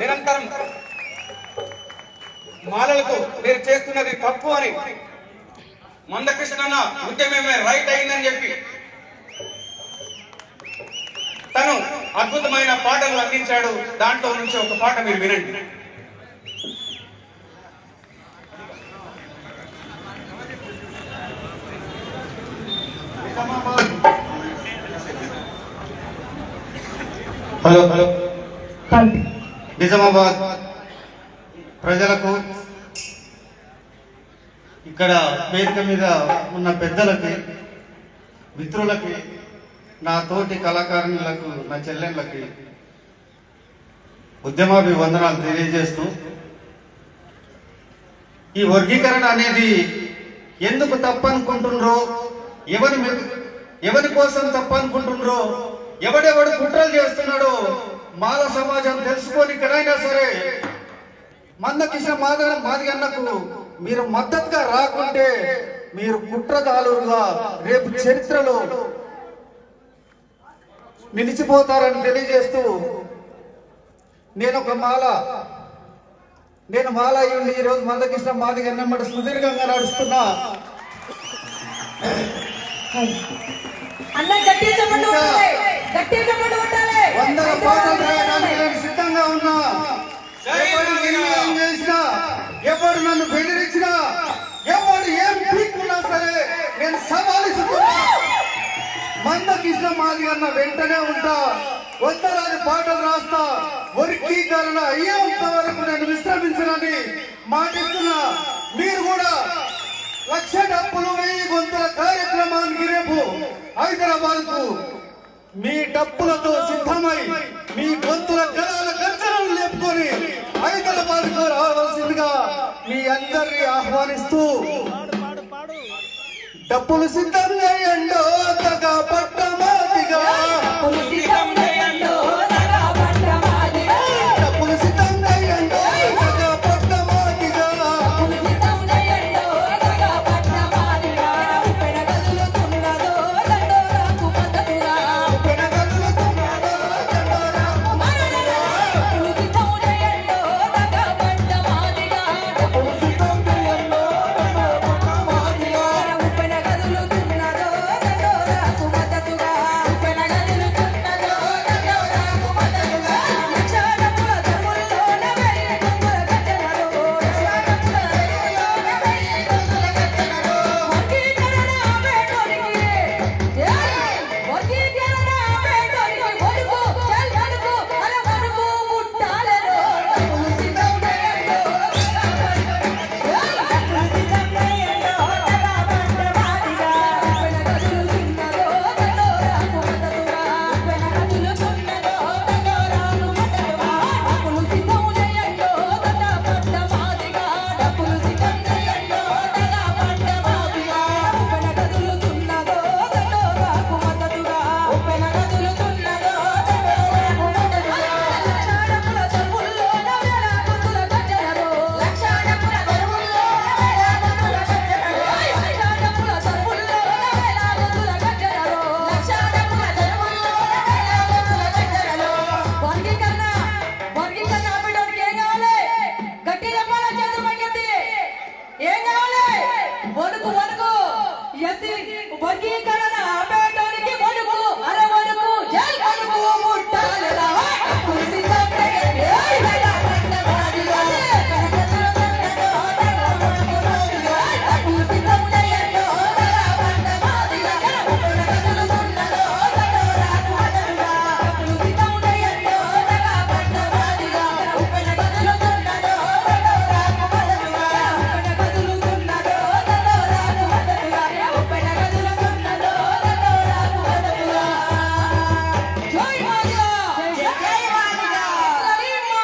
నిరంతరం మాలలకు మీరు చేస్తున్నది తప్పు అని మందకృష్ణ ఉద్యమమే రైట్ అయిందని చెప్పి తను అద్భుతమైన పాటలు అందించాడు. దాంట్లో నుంచి ఒక పాట మీరు వినండి. Hello hello. నిజామాబాద్ ప్రజలకు ఇక్కడ పేరిక మీద ఉన్న పెద్దలకి మిత్రులకి నా తోటి కళాకారులకు నా చెల్లెళ్ళకి ఉద్యమాభివందనాలు తెలియజేస్తూ ఈ వర్గీకరణ అనేది ఎందుకు తప్పనుకుంటుండ్రో ఎవరి ఎవరి కోసం తప్పనుకుంటుండ్రో ఎవడెవడు కుట్రలు చేస్తున్నాడో మాల సమాజం తెలుసుకొని ఇక్కడైనా సరే మందకిష మాదన మాది అన్నకు మీరు మద్దతుగా రాకుంటే మీరు కుట్రదారులుగా రేపు చరిత్రలో నిలిచిపోతారని తెలియజేస్తూ నేను ఒక మాల నేను మాల అయ్యుండి ఈరోజు మందకృష్ణ మాది అన్నమాట సుదీర్ఘంగా నడుస్తున్నా. అన్న గట్టిగా చెప్పండి గట్టిగా చెప్పండి వందల పాటలు రాయడానికి నేను సిద్ధంగా ఉన్నా. ఎన్ని ఏం చేసినా ఎవడు నన్ను బెదిరించినా ఎవడు ఏం పీక్కున్నా సరే నేను సవాలిస్తున్నా. మందకృష్ణ మాది అన్న వెంటనే ఉంటా. వందలాది పాటలు రాస్తా. వర్గీకరణ అయ్యేంత వరకు నేను విశ్రమించనని మాటిస్తున్నా. మీరు కూడా లక్ష డబ్బులు వెయ్యి గొంతుల కార్యక్రమానికి రేపు హైదరాబాద్కు మీ డప్పులతో సిద్ధమై మీ గొంతుల గలాల గర్జనలు లేపుకొని హైదరాబాద్కు రావాల్సిందిగా మీ అందరినీ ఆహ్వానిస్తూ డప్పులు సిద్ధం చేయండి తగ పులిసి ಬರ್ತೀವಿ